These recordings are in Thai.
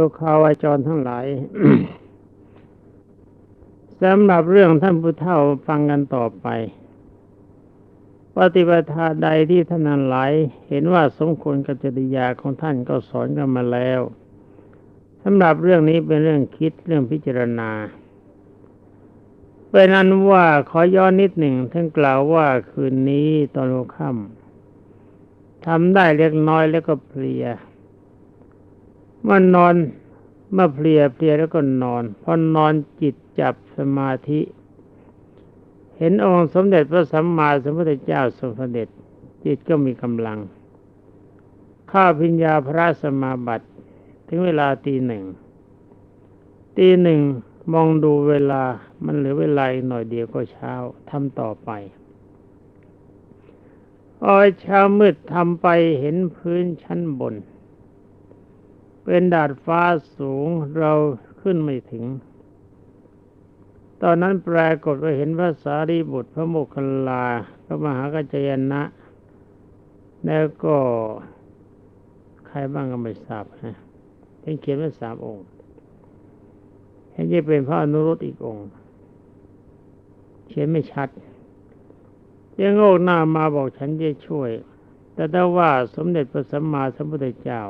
โยคาวาจรทั้งหลายสำหรับเรื่องท่านผู้เฒ่าฟังกันต่อไป ปฏิปทาใดที่ท่านนั้นหลายเห็นว่าสมควรกับจริยาของท่านก็สอนกันมาแล้วสำหรับเรื่องนี้เป็นเรื่องคิดเรื่องพิจารณาเป็นอันว่าขอย้อนนิดหนึ่งท่านกล่าวว่าคืนนี้ตอนหัวค่ำทำได้เล็กน้อยแล้วก็เพลียเมื่อนอน เมื่อเพลียเพลียแล้วก็นอน พอนอนจิตจับสมาธิ เห็นองค์สมเด็จพระสัมมาสัมพุทธเจ้าทรงเสด็จจิตก็มีกำลัง ข้าพิญญาพระสมาบัติ ถึงเวลาตีหนึ่ง ตีหนึ่งมองดูเวลามันเหลือเวลาหน่อยเดียวก็เช้าทำต่อไปพอเช้ามืดทำไปเห็นพื้นชั้นบน เป็นดาดฟ้าสูงเราขึ้นไม่ถึง ตอนนั้นปรากฏว่าเห็นพระสารีบุตรพระโมคคัลลาพระมหากัจจยนะ แล้วก็ใครบ้างก็ไม่ทราบนะเห็นเขียนไว้สามองค์เห็นจะเป็นพระอนุรุตอีกองค์ เขียนไม่ชัดยังโงกหน้ามาบอกฉันจะช่วย แต่ถ้าว่าสมเด็จพระสัมมาสัมพุทธเจ้า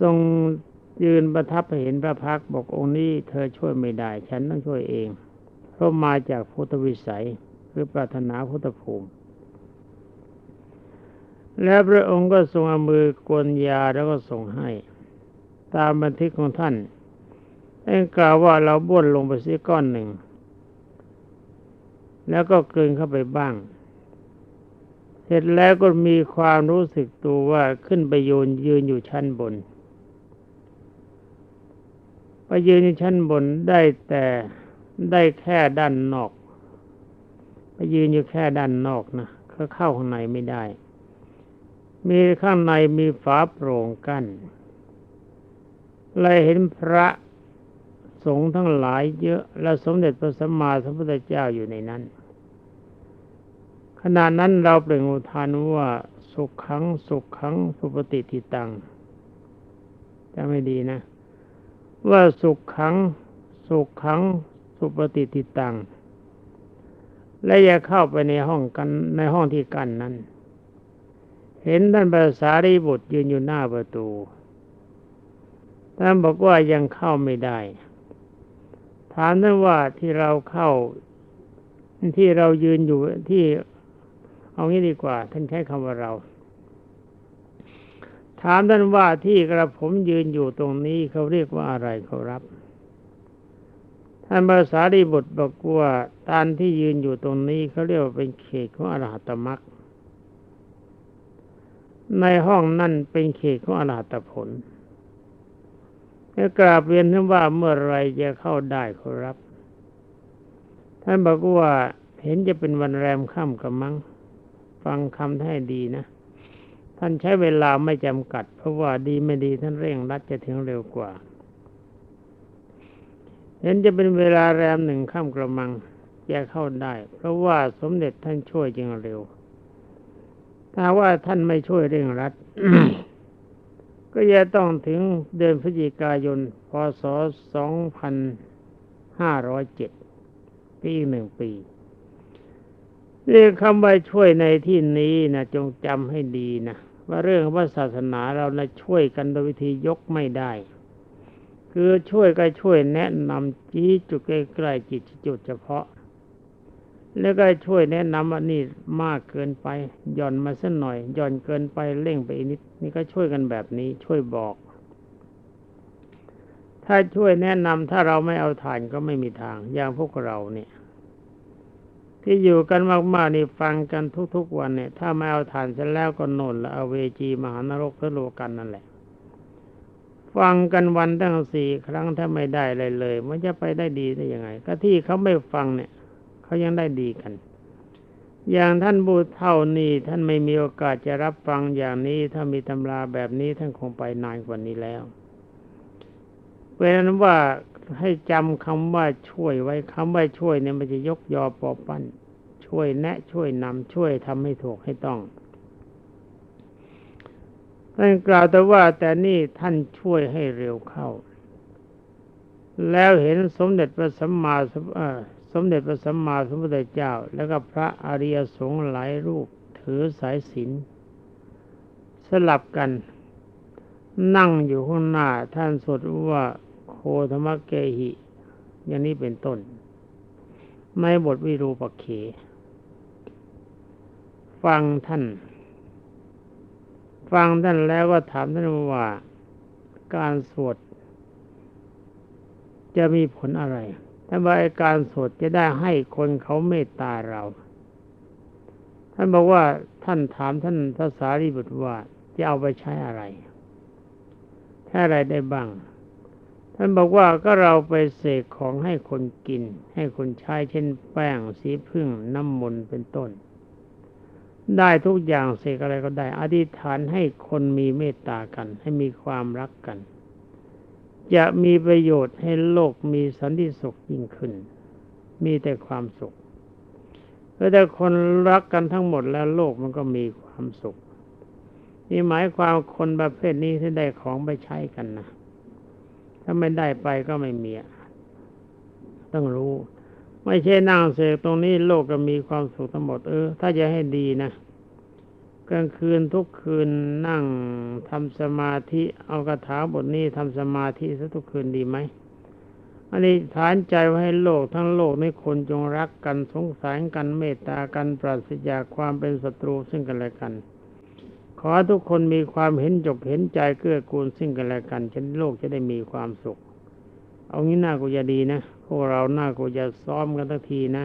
ทรงยืนประทับเห็นพระพักบอกองค์นี้เธอช่วยไม่ได้ ฉันต้องช่วยเองเพราะมาจากพุทธวิสัยหรือปรารถนาพุทธภูมิ แล้วพระองค์ก็ทรงเอามือกวนยาแล้วก็ส่งให้ ตามบันทึกของท่านเองกล่าวว่าเราบ้วนลงไปซีก้อนหนึ่ง แล้วก็กลืนเข้าไปบ้าง เสร็จแล้วก็มีความรู้สึกตัวว่าขึ้นไปโยนยืนอยู่ชั้นบน ยืนในชั้นบนได้แต่ได้แค่ด้านนอก ไปยืนอยู่แค่ด้านนอกนะเขาเข้าข้างในไม่ได้ มีข้างในมีฝาโปร่งกัน้นเลยเห็นพระสงฆ์ทั้งหลายเยอะ และสมเด็จพระสัมมาสัมพุทธเจ้าอยู่ในนั้น ขณะนั้นเราเปล่งอุทานว่าสุขขังสุขขังสุปฏิทิตังจะไม่ดีนะ ว่าสุขขัง สุขขัง สุปฏิทิตัง และอย่าเข้าไปในห้องกันในห้องที่กันนั้น เห็นท่านภาษารีบุตรยืนอยู่หน้าประตู ท่านบอกว่ายังเข้าไม่ได้ ถามท่านว่าที่เราเข้าที่เรายืนอยู่ที่เอางี้ดีกว่า ท่านใช้คำว่าเรา ถามท่านว่าที่กระผมยืนอยู่ตรงนี้เขาเรียกว่าอะไรเขารับ ท่านภาษาดีบุตรบอกว่าตานที่ยืนอยู่ตรงนี้เขาเรียกว่าเป็นเขตของอรหัตมรักในห้องนั่นเป็นเขตของอรหัตผลแล้วกราบเรียนท่านว่าเมื่อไรจะเข้าได้เขารับ ท่านบอกว่าเห็นจะเป็นวันแรมค่ำกับมั้งฟังคำให้ดีนะ ท่านใช้เวลาไม่จำกัด เพราะว่าดีไม่ดีท่านเร่งรัดจะถึงเร็วกว่าเห็นจะเป็นเวลาแรมหนึ่งข้ามกระมังจะเข้าได้ เพราะว่าสมเด็จท่านช่วยจึงเร็ว ถ้าว่าท่านไม่ช่วยเร่งรัด ก็จะต้องถึงเดือนพฤศจิกายน พศ 2507 ปีหนึ่งปี เรียกคำว่าช่วยในที่นี้นะจงจำให้ดีนะว่าเรื่องว่าศาสนาเรานะช่วยกันโดยวิธียกไม่ได้ คือช่วยก็ช่วยแนะนำจี้จุดใกล้ๆจิตจุดเฉพาะ แล้วก็ช่วยแนะนำว่านี่มากเกินไปหย่อนมาสักหน่อยหย่อนเกินไปเร่งไปนิด นี่ก็ช่วยกันแบบนี้ช่วยบอก ถ้าช่วยแนะนำถ้าเราไม่เอาฐานก็ไม่มีทางอย่างพวกเราเนี่ย ที่อยู่กันมากๆนี่ฟังกันทุกๆวันเนี่ย ถ้าไม่เอาฐานเสร็จแล้วก็โน่นละเอาเวจีมหานรกทะโลกันนั่นแหละ ฟังกันวันตั้งสี่ครั้งถ้าไม่ได้เลยเลย มันจะไปได้ดีได้ยังไง ก็ที่เขาไม่ฟังเนี่ยเขายังได้ดีกัน อย่างท่านบูเท่านี้ท่านไม่มีโอกาสจะรับฟังอย่างนี้ ถ้ามีตำราแบบนี้ท่านคงไปนานกว่านี้แล้วเพราะนั้นว่า ให้จำคำว่าช่วยไว้คำว่าช่วยเนี่ยมันจะยกยอปอปั้น ช่วยแนะ ช่วยนำช่วยทำให้ถูกให้ต้องท่านกล่าวแต่ว่าแต่นี่ท่านช่วยให้เร็วเข้า แล้วเห็นสมเด็จพระสัมมาสัมเอ่อสมเด็จพระสัมมาสัมพุทธเจ้า แล้วก็พระอริยสงฆ์หลายรูปถือสายศีลสลับกัน นั่งอยู่ข้างหน้าท่านสวดว่า ธรรมเกหิ อย่างนี้เป็นต้นในบทวิรูปเข ฟังท่าน ฟังท่านแล้วก็ถามท่านว่าการสวดจะมีผลอะไรท่านว่าไอ้การสวดจะได้ให้คนเขาเมตตาเรา ท่านบอกว่าท่านถามท่านทศารีบุตรว่าจะเอาไปใช้อะไรใช้อะไรได้บ้าง ท่านบอกว่าก็เราไปเสกของให้คนกิน ให้คนใช้เช่นแป้งสีพึ่งน้ำมนต์เป็นต้น ได้ทุกอย่างเสกอะไรก็ได้ อธิษฐานให้คนมีเมตตากัน ให้มีความรักกัน จะมีประโยชน์ให้โลกมีสันติสุขยิ่งขึ้น มีแต่ความสุขแล้วแต่คนรักกันทั้งหมดแล้วโลกมันก็มีความสุขนี่หมายความคนประเภทนี้ที่ได้ของไปใช้กันนะ ถ้าไม่ได้ไปก็ไม่มีต้องรู้ ไม่ใช่นั่งเสกตรงนี้โลกก็มีความสุขทั้งหมดเออ ถ้าจะให้ดีนะกลางคืนทุกคืนนั่งทำสมาธิเอาคาถาบทนี้ทำสมาธิสักทุกคืนดีไหมอันนี้ฐานใจไว้ให้โลกทั้งโลกในคนจงรักกันสงสารกันเมตตากันปราศจากความเป็นศัตรูซึ่งกันและกัน อทุกคนมีความเห็นจกเห็นใจเกื้อกูลซึ่งกันและกันฉันโลกจะได้มีความสุข เอางี้น่ากูจะดีนะพวกเราหน่ากูจะซ้อมกันทักทีนะ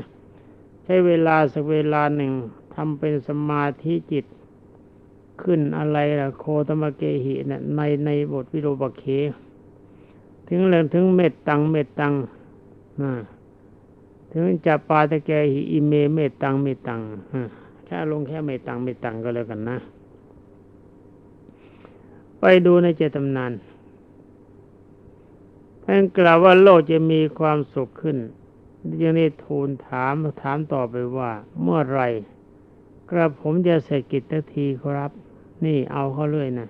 ใช้เวลาสักเวลาหนึ่งทำเป็นสมาธิจิต ขึ้นอะไรล่ะโคตมะเกหิเนะในในบทวิโรปเค ถึงเรื่องถึงเมตตังเมตตังนะถึงจะปาตะแกหิอิเมเมตตังเมตตังแค่ลงแค่เมตตังเมตตังก็แล้วกันนะ ไปดูในเจตำนานท่านกล่าวว่าโลกจะมีความสุขขึ้นยังได้ทูลถามถามต่อไปว่า เมื่อไรกระผมจะเสร็จกิจทันทีครับ นี่เอาเขาเรื่อยนะ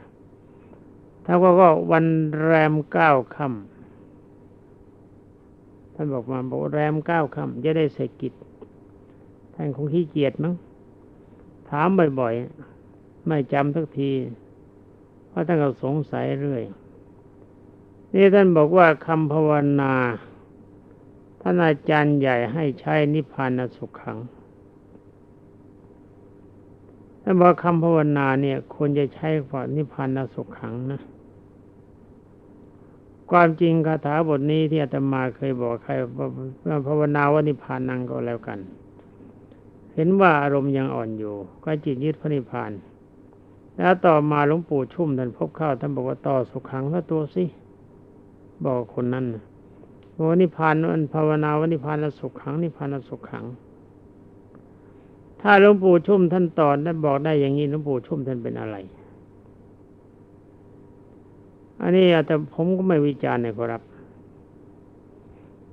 ถ้าว่าก็วันแรมเก้าค่ำท่านบอกมาบอกแรมเก้าค่ำจะได้เสร็จกิจท่านคงขี้เกียจมั้งถามบ่อยๆ ไม่จำสักที เพราะท่านก็สงสัยเรื่อย นี่ท่านบอกว่าคำภาวนาท่านอาจารย์ใหญ่ให้ใช้นิพพานสุขขังท่านบอกคำภาวนาเนี่ยควรจะใช้ก่อนนิพพานสุขขังนะ ความจริงคาถาบทนี้ที่อาตมาเคยบอกใครว่าภาวนาว่านิพพานังก็แล้วกัน เห็นว่าอารมณ์ยังอ่อนอยู่ ก็จิตยึดพระนิพพาน แล้วต่อมาหลวงปู่ชุ่มท่านพบเข้าท่านบอกว่าต่อสุขขังพระตัวสิบอกคนนั้นว่านิพานมันภาวนาว่านิพานสุขขังนิพานสุขขัง ถ้าหลวงปู่ชุ่มท่านตอนท่านบอกได้อย่างนี้หลวงปู่ชุ่มท่านเป็นอะไร อันนี้แต่ผมก็ไม่วิจารณ์นะครับ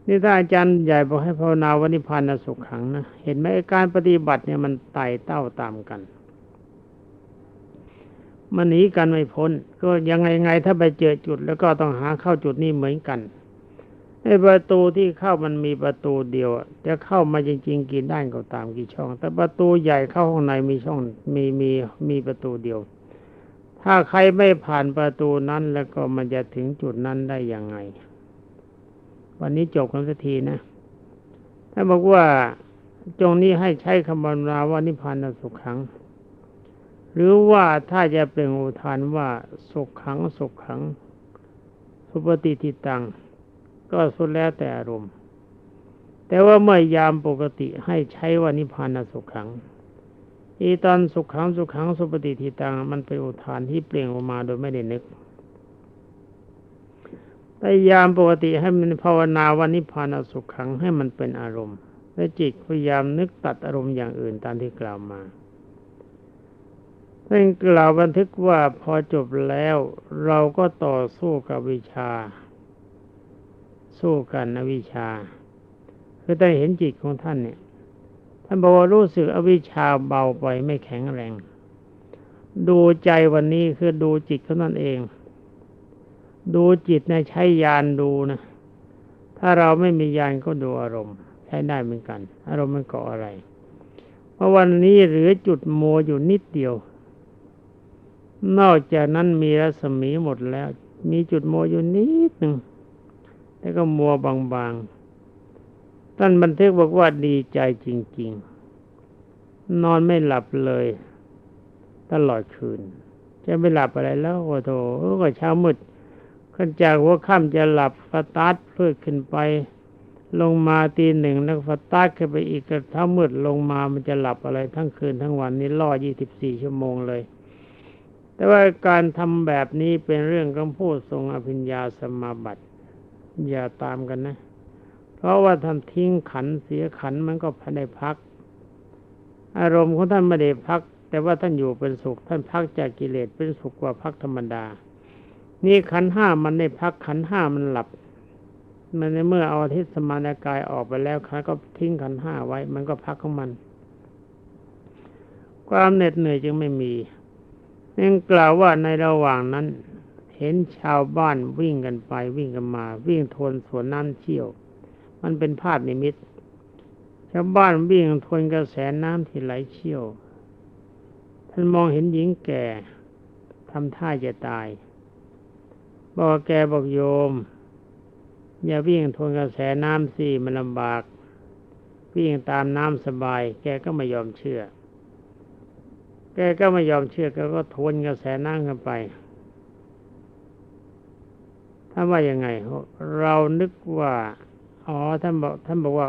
นี่ถ้าอาจารย์ใหญ่บอกให้ภาวนาวันิพพานสุขขังนะเห็นไหมการปฏิบัติเนี่ยมันไต่เต้าตามกัน มันหนีกันไม่พ้น ก็ยังไงไงถ้าไปเจอจุด แล้วก็ต้องหาเข้าจุดนี้เหมือนกันไอ้ประตูที่เข้ามันมีประตูเดียวจะเข้ามาจริง ๆ กี่ด้านก็ตามกี่ช่อง แต่ประตูใหญ่เข้าข้างในมีช่องมีมีมีประตูเดียว ถ้าใครไม่ผ่านประตูนั้นแล้วก็มันจะถึงจุดนั้นได้ยังไง วันนี้จบกันสักทีนะถ้าบอกว่าจงนี้ให้ใช้คำบรรณาว่านิพพานสุขขัง หรือว่าถ้าจะเป็นอุทานว่าสุขขังสุขขัง สุปฏิทิตัง ก็สุดแล้วแต่อารมณ์ แต่ว่าเมื่อยามปกติให้ใช้ว่านิพพานสุขขัง อีตอนสุขขังสุขขังสุปฏิทิตัง มันเป็นอุทานที่เปล่งออกมาโดยไม่ได้นึกพยายามปกติให้มันภาวนาวันนิพพานสุขขังให้มันเป็นอารมณ์ และจิตพยายามนึกตัดอารมณ์อย่างอื่นตามที่กล่าวมา ท่านกล่าวบันทึกว่าพอจบแล้วเราก็ต่อสู้กับวิชา สู้กันอวิชา คือได้เห็นจิตของท่านเนี่ย ท่านบอกว่ารู้สึกอวิชชาเบาไปไม่แข็งแรง ดูใจวันนี้คือดูจิตเท่านั้นเอง ดูจิตในะใช้ยานดูนะ ถ้าเราไม่มียานก็ดูอารมณ์ ใช้ได้เหมือนกัน อารมณ์มันเกาะอะไรเพราะวันนี้เหลือจุดโมอยู่นิดเดียว นอกจากนั้นมีรัศมีหมดแล้ว มีจุดโมอยู่นิดหนึ่งแล้วก็มัวบางๆท่านบันทึกบอกว่าดีใจจริง ๆ นอนไม่หลับเลย ตลอดคืน จะไม่หลับอะไรแล้วโอ้โถก็เช้ามืดขึ้นจากหัวค่ำจะหลับฟาตาร์ทเพื่อขึ้นไป ลงมาตีหนึ่งแล้วฟาตาร์ทขึ้นไปอีกกระท้ามืดลงมามันจะหลับอะไรทั้งคืนทั้งวันนี้ล่อยี่สิบสี่ชั่วโมงเลย แต่ว่าการทำแบบนี้เป็นเรื่องของผู้ทรงอภิญญาสมาบัติ อย่าตามกันนะ เพราะว่าท่านทิ้งขันเสียขันมันก็ภายในพัก อารมณ์ของท่านไม่ได้พัก แต่ว่าท่านอยู่เป็นสุข ท่านพักจากกิเลสเป็นสุขกว่าพักธรรมดา นี่ขันห้ามันได้พักขันห้ามันหลับ มันในเมื่อเอาทิตย์สมานกายออกไปแล้วขันก็ทิ้งขันห้าไว้ มันก็พักของมัน ความเหน็ดเหนื่อยจึงไม่มี นั่นกล่าวว่าในระหว่างนั้น เห็นชาวบ้านวิ่งกันไปวิ่งกันมา วิ่งทวนสวนน้ำเชี่ยว มันเป็นภาพนิมิต ชาวบ้านวิ่งทวนกระแสน้ำที่ไหลเชี่ยว ท่านมองเห็นหญิงแก่ทำท่าจะตาย บอกแกบอกโยม อย่าวิ่งทวนกระแสน้ำสิมันลำบาก วิ่งตามน้ำสบาย แกก็ไม่ยอมเชื่อ แกก็ไม่ยอมเชื่อแกก็ทวนกระแสน้ำกันไปท่านว่ายังไง เรานึกว่า อ๋อ ท่านบอก ท่านบอกว่า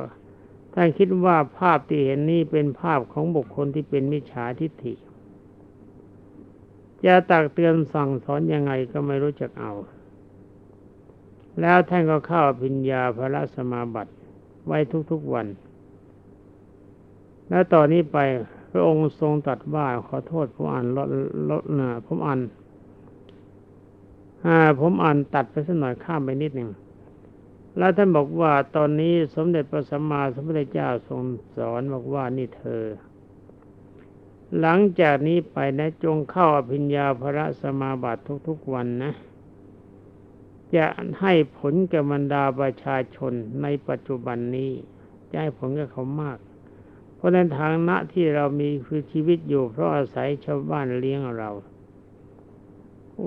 ท่านคิดว่าภาพที่เห็นนี้เป็นภาพของบุคคลที่เป็นมิจฉาทิฏฐิ จะตักเตือนสั่งสอนยังไงก็ไม่รู้จักเอา แล้วท่านก็เข้าพิญญาพระสมาบัติไว้ทุกๆวัน แล้วต่อนนี้ไป ระองค์ทรงตรัสว่าขอโทษผมอ่านลดลดนะผมอ่านอ่าผมอ่านตัดไปสักหน่อยข้ามไปนิดหนึ่งแล้วท่านบอกว่าตอนนี้สมเด็จพระสัมมาสัมพุทธเจ้าทรงสอนบอกว่านี่เธอ หลังจากนี้ไปนะจงเข้าอภิญญาพระสมาบัติทุกๆวันนะ จะให้ผลแก่บรรดาประชาชนในปัจจุบันนี้ จะให้ผลกับเขามาก เพราะในทางณที่เรามีคือชีวิตอยู่ เพราะอาศัยชาวบ้านเลี้ยงเรา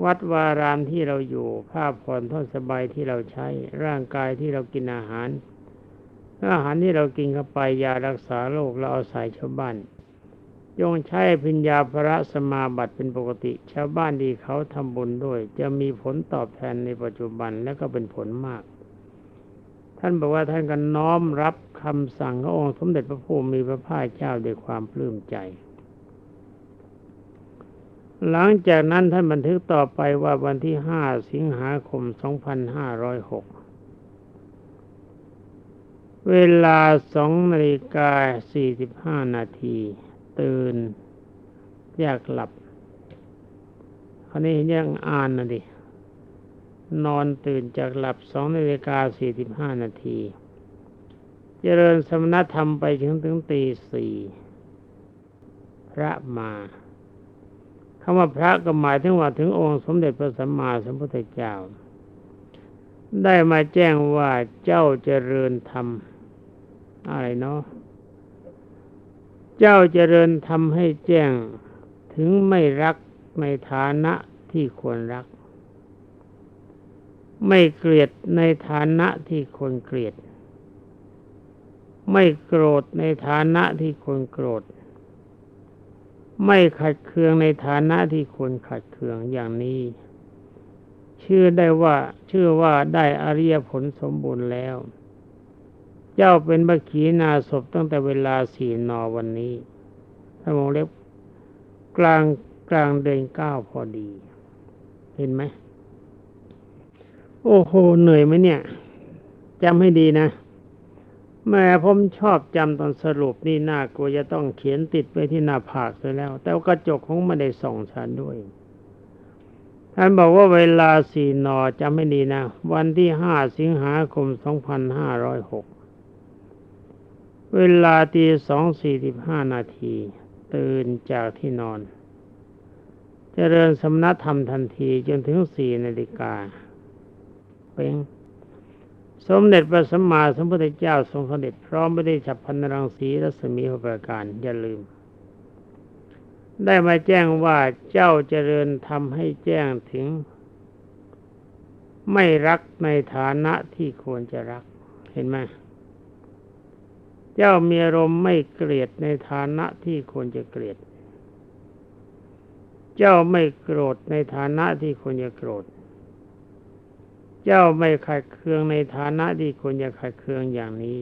วัดวารามที่เราอยู่ผ้าผ่อนท่อนสบายที่เราใช้ ร่างกายที่เรากินอาหาร อาหารที่เรากินเข้าไปยารักษาโรคเราอาศัยชาวบ้านยงใช้พิญญาพระสมาบัติเป็นปกติ ชาวบ้านที่เขาทำบุญด้วย จะมีผลตอบแทนในปัจจุบันและก็เป็นผลมาก ท่านบอกว่าท่านก็น้อมรับคำสั่งขององค์สมเด็จพระพุทธมีพระภาคเจ้าด้วยความปลื้มใจ หลังจากนั้นท่านบันทึกต่อไปว่าวันที่ห้าสิงหาคม2506เวลาสองนาฬิกาสี่สิบห้านาทีตื่นอยากหลับคราวนี้ยังอ่านนะดิ นอนตื่นจากหลับสองนาฬิกาสี่สิบห้านาที เจริญสมณธรรมไปถึงถึงตีสี่พระมาคำว่าพระก็หมายถึงว่าถึงองค์สมเด็จพระสัมมาสัมพุทธเจ้า ได้มาแจ้งว่าเจ้าเจริญธรรม อะไรเนาะเจ้าเจริญทำให้แจ้งถึงไม่รักในฐานะที่ควรรัก ไม่เกลียดในฐานะที่ควรเกลียด ไม่โกรธในฐานะที่ควรโกรธ ไม่ขัดเคืองในฐานะที่ควรขัดเคืองอย่างนี้ ชื่อได้ว่าชื่อว่าได้อริยผลสมบูรณ์แล้ว เจ้าเป็นบัขีนาศพตั้งแต่เวลาสี่นอวันนี้ถ้ามองเล็บกลางกลางเดือนเก้าพอดี เห็นไหม โอ้โห เหนื่อยไหมเนี่ยจำให้ดีนะแม่ผมชอบจำตอนสรุปนี่น่ากลัวจะต้องเขียนติดไปที่หน้าผากเสียแล้ว แต่กระจกของไม่ได้ส่องฉันด้วยท่านบอกว่าเวลาสี่นอจำให้ดีนะ วันที่ห้าสิงหาคมสองพันห้าร้อยหกเวลาตีสองสี่สิบห้านาที ตื่นจากที่นอนเจริญสมณธรรมทันทีจนถึงสี่นาฬิกา เป็นสมเด็จพระสัมมาสัมพุทธเจ้าทรงเด็จพร้อมไปด้ฉับพันรังสีรัศมีหประการอย่าลืม ได้มาแจ้งว่าเจ้าเจริญทำให้แจ้งถึง ไม่รักในฐานะที่ควรจะรักเห็นไหมเจ้ามีอารมณ์ไม่เกลียดในฐานะที่ควรจะเกลียด เจ้าไม่โกรธในฐานะที่ควรจะโกรธ เจ้าไม่ขัดเคืองในฐานะที่ควรจะขัดเคืองอย่างนี้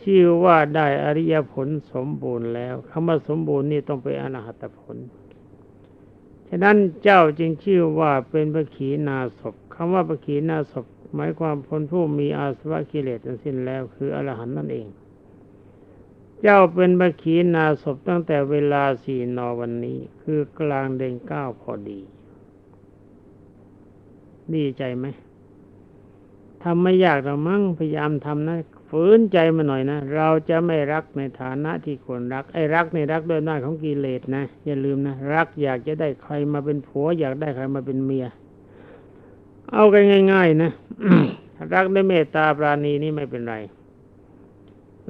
ชื่อว่าได้อริยผลสมบูรณ์แล้วคำว่าสมบูรณ์นี่ต้องเป็นอนาหัตผล ฉะนั้นเจ้าจึงชื่อว่าเป็นพระขีณาสพคำว่าพระขีณาสพหมายความพ้นผู้มีอาสวะกิเลสสิ้นแล้ว คืออรหันต์นั่นเอง เจ้าเป็นพระขีณาสพตั้งแต่เวลาสี่นอวันนี้ คือกลางเดือนเก้าพอดี ดีใจไหมทำไม่ยากเรามั้งพยายามทำนะฝืนใจมาหน่อยนะเราจะไม่รักในฐานะที่ควรรัก ไอ้รักในรักด้วยหน้าของกิเลสนะอย่าลืมนะรักอยากจะได้ใครมาเป็นผัว อยากได้ใครมาเป็นเมีย เอากันง่าย ๆ นะรักด้วยเมตตาปราณีนี่ไม่เป็นไร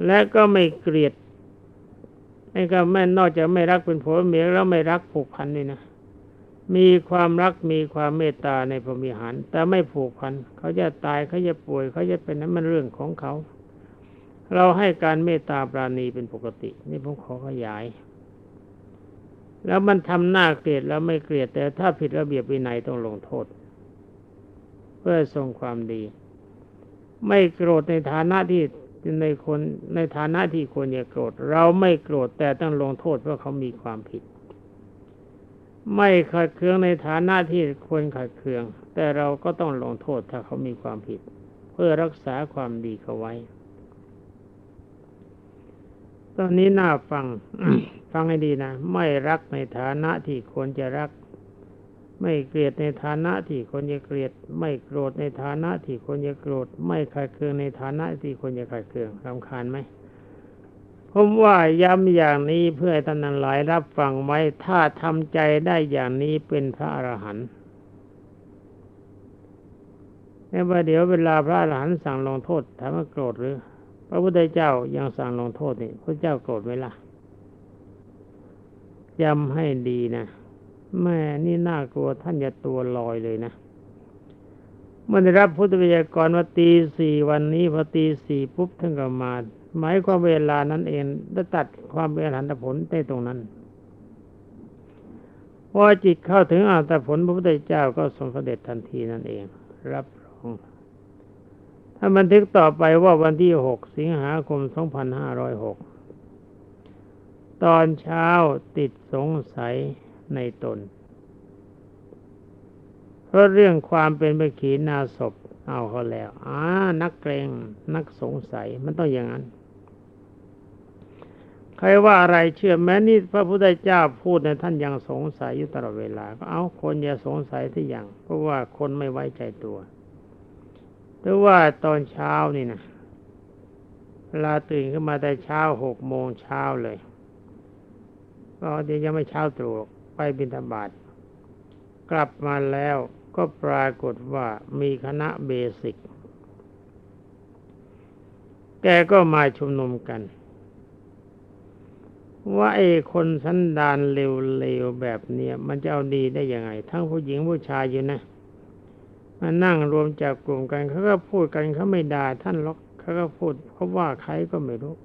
และก็ไม่เกลียดไอ้ก็ไม่นอกจากไม่รักเป็นผัวเมียแล้วไม่รักผูกพันด้วยนะ มีความรักมีความเมตตาในพรหมิหาร แต่ไม่ผูกพันเขาจะตายเขาจะป่วยเขาจะเป็นนั้นมันเรื่องของเขา เราให้การเมตตาปราณีเป็นปกติ นี่ผมขอขยาย แล้วมันทำหน้าเกลียดแล้วไม่เกลียดแต่ถ้าผิดระเบียบวินัยต้องลงโทษ เพื่อทรงความดี ไม่โกรธในฐานะที่ในคนในฐานะที่ควรจะโกรธ เราไม่โกรธแต่ต้องลงโทษเพราะเขามีความผิด ไม่ขัดเคืองในฐานะที่ควรขัดเคือง แต่เราก็ต้องลงโทษถ้าเขามีความผิด เพื่อรักษาความดีเขาไว้ ตอนนี้น่าฟัง ฟังให้ดีนะ ไม่รักในฐานะที่ควรจะรัก ไม่เกลียดในฐานะที่ควรจะเกลียด ไม่โกรธในฐานะที่ควรจะโกรธ ไม่ขัดเคืองในฐานะที่ควรจะขัดเคืองรำคาญไหม ผมว่าย้ำอย่างนี้เพื่อท่านหลายรับฟังไว้ ถ้าทำใจได้อย่างนี้เป็นพระอรหันต์ในว่าเดี๋ยวเวลาพระอรหันต์สั่งลงโทษถามว่าโกรธหรือ พระพุทธเจ้ายังสั่งลงโทษนี่พระเจ้าโกรธไหมล่ะจำให้ดีนะแม่นี่น่ากลัวท่านอย่าตัวลอยเลยนะเมื่อได้รับพุทธวิทยากรว่าตีสี่วันนี้พอตีสี่ปุ๊บท่านก็มา หมายความเวลานั้นเองได้ตัดความเป็นอรหันตผลได้ตรงนั้นพอจิตเข้าถึงอรหันตผลพระพุทธเจ้าก็ทรงเสด็จทันทีนั่นเอง รับรองถ้าบันทึกต่อไปว่าวันที่หกสิงหาคมสองพันห้าร้อยหกตอนเช้าติดสงสัยในตน เพราะเรื่องความเป็นไปขีณาศพเอาเขาแล้วอ่านักเกรง นักสงสัย มันต้องอย่างนั้น ใครว่าอะไรเชื่อแม้นี่พระพุทธเจ้าพูดในท่านยังสงสัยอยู่ตลอดเวลา ก็เอาคนอย่าสงสัยที่อย่าง เพราะว่าคนไม่ไว้ใจตัวแต่ว่าตอนเช้านี่นะเวลาตื่นขึ้นมาแต่เช้าหกโมงเช้าเลยก็เดี๋ยวยังไม่เช้าตรู่ไปบิณฑบาตกลับมาแล้วก็ปรากฏว่ามีคณะเบสิก แกก็มาชุมนุมกัน ว่าไอ้คนสันดานเร็วๆแบบเนี้ยมันจะเอาดีได้ยังไง ทั้งผู้หญิงผู้ชายอยู่นะมานั่งรวมจากกลุ่มกันเขาก็พูดกันเขาไม่ด่าท่านหรอกเขาก็พูดเขาว่าใครก็ไม่รู้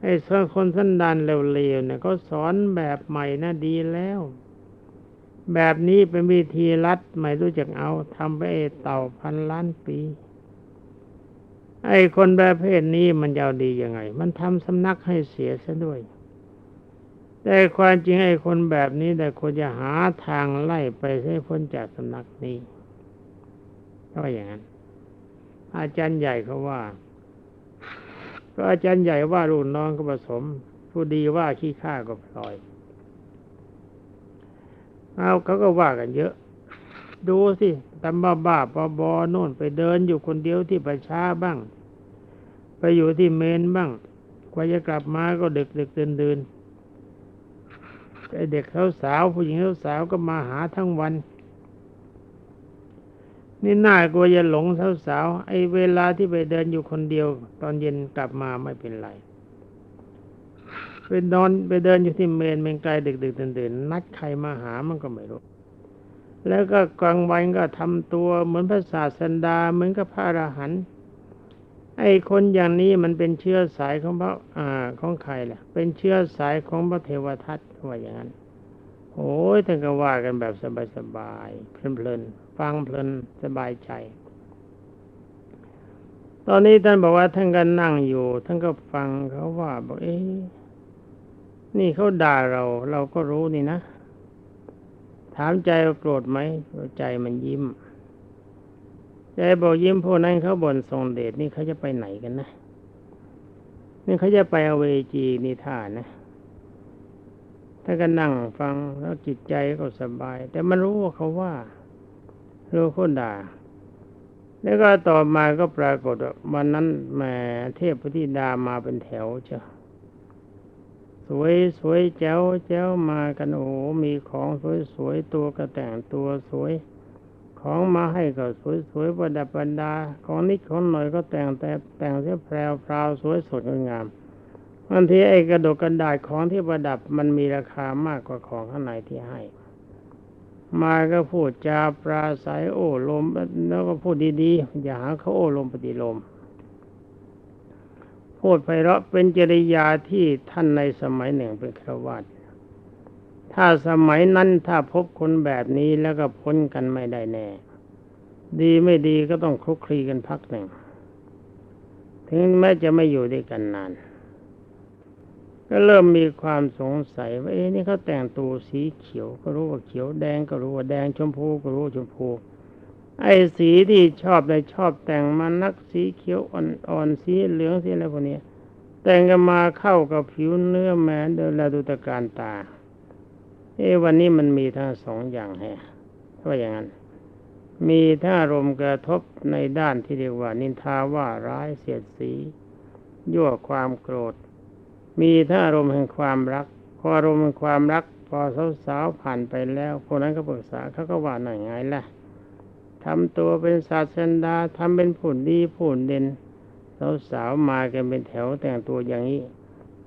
ไอ้ส่วนคนสันดานเร็วๆเนี่ยเขาสอนแบบใหม่นะดีแล้ว แบบนี้เป็นวิธีรัดไม่รู้จักเอาทำไปเต่าพันล้านปี ไอ้คนประเภทนี้มันจะเอาดียังไง มันทำสำนักให้เสียซะด้วย แต่ความจริงไอ้คนแบบนี้แต่ควรจะหาทางไล่ไปให้พ้นจากสำนักนี้ก็อย่างนั้น อาจารย์ใหญ่เขาว่า ก็อาจารย์ใหญ่ว่ารุ่นน้องก็ผสม ผู้ดีว่าขี้ข้าก็พลอย เอาเขาก็ว่ากันเยอะ ดูสิตำบ้าบ้าบอบอโน่นไปเดินอยู่คนเดียวที่ประชาบ้าง ไปอยู่ที่เมนบ้างกว่าจะกลับมาก็ดึกดึกเดินเดินไอเด็กเขาสาวผู้หญิงเขาสาวก็มาหาทั้งวัน นี่น่ากลัวจะหลงสาวๆไอเวลาที่ไปเดินอยู่คนเดียว ตอนเย็นกลับมาไม่เป็นไรไปนอนไปเดินอยู่ที่เมนเมนไกลดึกๆตื่นๆนัดใครมาหามันก็ไม่รู้ แล้วก็กลางวันก็ทำตัวเหมือนพระศาสดาเหมือนกับพระอรหันต์ไอ้คนอย่างนี้มันเป็นเชื้อสายของพระอ่าของใครล่ะ เป็นเชื้อสายของพระเทวทัตว่าอย่างนั้นโอ้ยท่านก็ว่ากันแบบสบายๆเพลินๆฟังเพลินสบายใจ ตอนนี้ท่านบอกว่าท่านก็นั่งอยู่ท่านก็ฟังเขาว่าบอกเอ๊ะนี่เขาด่าเรา เราก็รู้นี่นะามใจว่าโกรธไหมใจมันยิ้ม ใจบอกยิ้มพวกนั้นเขาบ่นทรงเดชนี่เขาจะไปไหนกันนะ นี่เขาจะไปอเวจีนิท่านะ ถ้าก็นั่งฟังแล้วจิตใจก็สบาย แต่มันรู้ว่าเขาว่ารู้คนด่า แล้วก็ต่อมาก็ปรากฏว่าวันนั้นแหมเทพพธิดามาเป็นแถวเจ้า วยสวยแจ๋วแจ๋วมากันโอ้มีของสวยสวยตัวก็แต่งตัวสวย ของมาให้ก็สวยสวยประดับประดา ของนิดของหน่อยก็แต่งแต่แต่งเสียแพรวพราวสวยสดงดงามบางทีไอ้กระดกกระดาษของที่ประดับมันมีราคามากกว่าของข้างในที่ให้ มาก็พูดจาปราศัยโอ้ลมแล้วก็พูดดีๆอย่าหาเขาโอ้ลมปฏิลม พูดไพเราะเป็นจริยาที่ท่านในสมัยหนึ่งเป็นครวาสถ้าสมัยนั้นถ้าพบคนแบบนี้แล้วก็พ้นกันไม่ได้แน่ ดีไม่ดีก็ต้องคลุกคลีกันพักหนึ่ง ถึงแม้จะไม่อยู่ด้วยกันนาน ก็เริ่มมีความสงสัยว่าเอ๊ะนี่เขาแต่งตัวสีเขียวก็รู้ว่าเขียวแดงก็รู้ว่าแดงชมพูก็รู้ว่าชมพู ไอ้สีที่ชอบเลยชอบแต่งมานักสีเขียวอ่อนๆสีเหลืองสีอะไรพวกนี้แต่งกันมาเข้ากับผิวเนื้อแม้เดินแลดูตะการตา เอ้วันนี้มันมีทั้งสองอย่างแฮะว่าอย่างนั้น มีทั้งอารมณ์กระทบในด้านที่เรียกว่า นินทาว่าร้ายเสียดสี ยั่วความโกรธ มีทั้งอารมณ์แห่งความรัก พออารมณ์แห่งความรัก พอสาวๆผ่านไปแล้วคนนั้นก็ปรึกษาเขาก็ว่าหน่อยไงล่ะ ทำตัวเป็นศาสดาทำเป็นผุนดีผุนเด่นสาวๆมากันเป็นแถวแต่งตัวอย่างนี้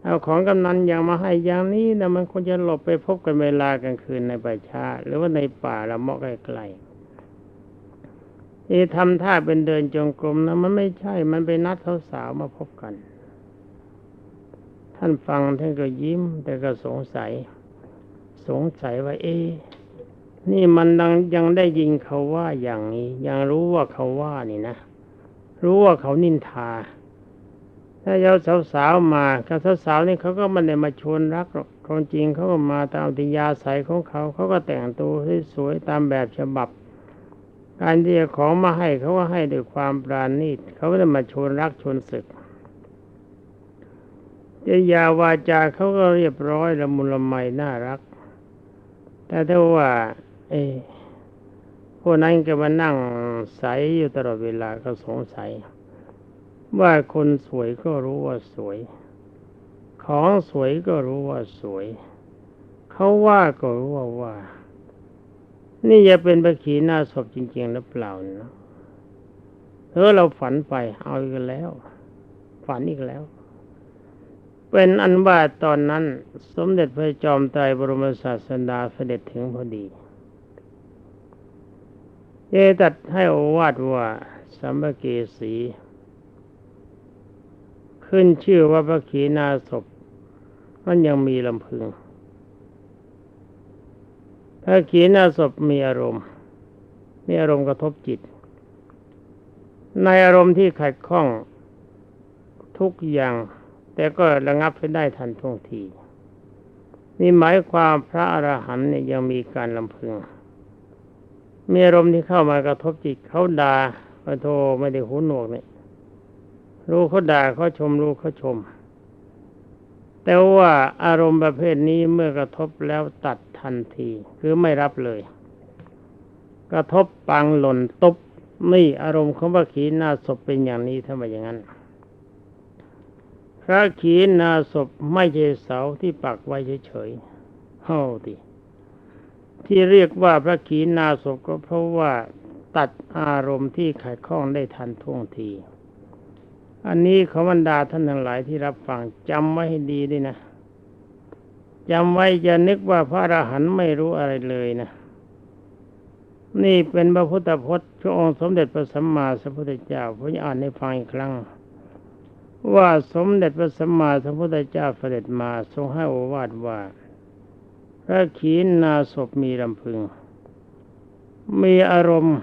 เอาของกำนันอย่างมาให้อย่างนี้นะมันควรจะหลบไปพบกันเวลากลางคืนในป่าช้าหรือว่าในป่าละเมาะใกล้ๆนี่ทำท่าเป็นเดินจงกรมนะมันไม่ใช่ มันไปนัดสาวๆมาพบกัน ท่านฟังท่านก็ยิ้มแต่ก็สงสัย สงสัยว่าเอ๊ นี่มันดังยังได้ยินเขาว่าอย่างนี้ ยังรู้ว่าเขาว่านี่นะ รู้ว่าเขานินทา ถ้าเอาสาวๆมากับสาวๆนี่เขาก็ไมันได้มาชวนรักหรอกความจริงเขาก็มาตามติยาสายของเขา เขาก็แต่งตัวให้สวยตามแบบฉบับ การที่จะของมาให้เขาก็ให้ด้วยความปราณีตเขาไม่ได้มาชวนรักชวนศึกจยาวาจาเขาก็เรียบร้อยละมุนละไมน่ารัก แต่ถ้าว่า เอพวกนั้นก็มานั่งใสอยู่ตลอดเวลาก็สงสัย ว่าคนสวยก็รู้ว่าสวย ของสวยก็รู้ว่าสวย เขาว่าก็รู้ว่าว่า นี่จะเป็นบัขีหน้าศพจริง ๆ หรือเปล่านะเออเราฝันไปเอาอีกแล้ว ฝันอีกแล้ว เป็นอันว่าตอนนั้น สมเด็จพระจอมไตรบรมศาสดาเสด็จถึงพอดี เจตัดให้อวาดว่าสัมภเกสี ขึ้นชื่อว่าพระขีณาศพมันยังมีลำพึง พระขีณาศพมีอารมณ์ มีอารมณ์กระทบจิต ในอารมณ์ที่ขัดข้องทุกอย่าง แต่ก็ระงับไปได้ทันท่วงที นี่หมายความพระอรหันต์เนี่ยยังมีการลำพึง มีอารมณ์ที่เข้ามากระทบจิตเขาด่าพระโทไม่ได้หูหนวกเนี่ยรู้เขาด่าเขาชมรู้เขาชม แต่ว่าอารมณ์ประเภทนี้เมื่อกระทบแล้วตัดทันที คือไม่รับเลย กระทบปังหล่นตบนี่อารมณ์ของพระขีณาศพเป็นอย่างนี้ทำไมอย่างนั้น พระขีณาศพไม่ใช่เสาที่ปักไว้เฉยๆเฮ้าดิ ที่เรียกว่าพระขีณาสพก็เพราะว่าตัดอารมณ์ที่ขัดข้องได้ทันท่วงที อันนี้ขอบรรดาท่านทั้งหลายที่รับฟังจำไว้ให้ดีด้วยนะจำไว้อย่านึกว่าพระอรหันต์ไม่รู้อะไรเลยนะ นี่เป็นพระพุทธพจน์พระองค์สมเด็จพระสัมมาสัมพุทธเจ้าผมจะอ่านให้ฟังอีกครั้ง ว่าสมเด็จพระสัมมาสัมพุทธเจ้าเสด็จมาทรงให้โอวาทว่า พระขีณนาศพมีลำพึง มีอารมณ์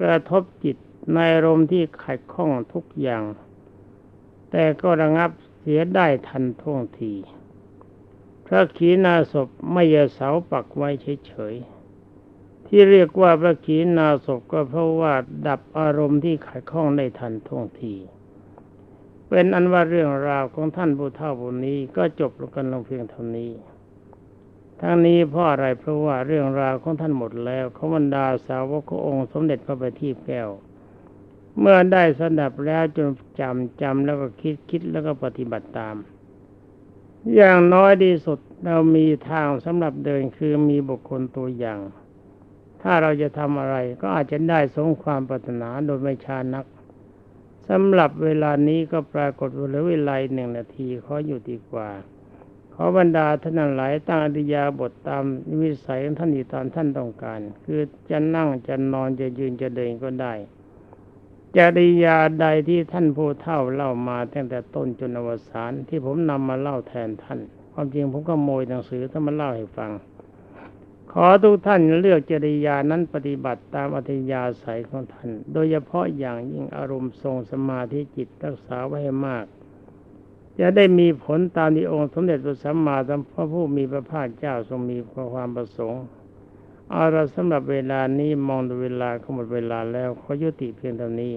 กระทบจิตในอารมณ์ที่ขัดข้องทุกอย่าง แต่ก็ระงับเสียได้ทันท่วงที พระขีณาศพไม่ยเสาปักไว้เฉยๆที่เรียกว่าพระขีณาศพก็เพราะว่าดับอารมณ์ที่ขัดข้องได้ทันท่วงทีเป็นอันว่าเรื่องราวของท่านผู้เฒ่าผู้นี้ก็จบลงกันลงเพียงเท่านี้ ทั้งนี้เพราะอะไรเพราะว่าเรื่องราวของท่านหมดแล้วขาบรรดาสาวกขององค์สมเด็จพระบัณฑิตแก้ว เมื่อได้สดับแล้วจนจำจำแล้วก็คิดคิดแล้วก็ปฏิบัติตาม อย่างน้อยที่สุดเรามีทางสำหรับเดินคือมีบุคคลตัวอย่าง ถ้าเราจะทำอะไรก็อาจจะได้สมความปรารถนาโดยไม่ช้านักสำหรับเวลานี้ก็ปรากฏเหลือเวลาหนึ่งนาทีขออยู่ดีกว่า อบรรดาท่านหลายตั้งอริยาบทตามวิสัยของท่านอยู่ตามท่านต้องการ คือจะนั่งจะนอนจะยืนจะเดินก็ได้จริยาใดที่ท่านผู้เฒ่าเล่ามาตั้งแต่ต้นจนอวสานที่ผมนำมาเล่าแทนท่าน ความจริงผมก็โมยหนังสือท่านมาเล่าให้ฟัง ขอทุกท่านเลือกจริยานั้นปฏิบัติตามอัธยาศัยของท่าน โดยเฉพาะอย่างยิ่งอารมณ์ทรงสมาธิจิตรักษาไว้ให้มาก จะได้มีผลตามที่องค์สมเด็จพระสัมมาสัมพุทธผู้มีพระภาคเจ้าทรงมีความประสงค์เอาละสำหรับเวลานี้มองดูเวลาก็หมดเวลาแล้วขอยุติเพียงเท่านี้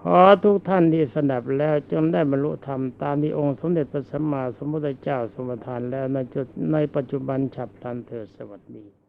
ขอทุกท่านที่สนับแล้วจงได้บรรลุธรรมตามที่องค์สมเด็จพระสัมมาสัมพุทธเจ้าทรงประทานแล้วในจุดในปัจจุบันฉับพลันเถิดสวัสดี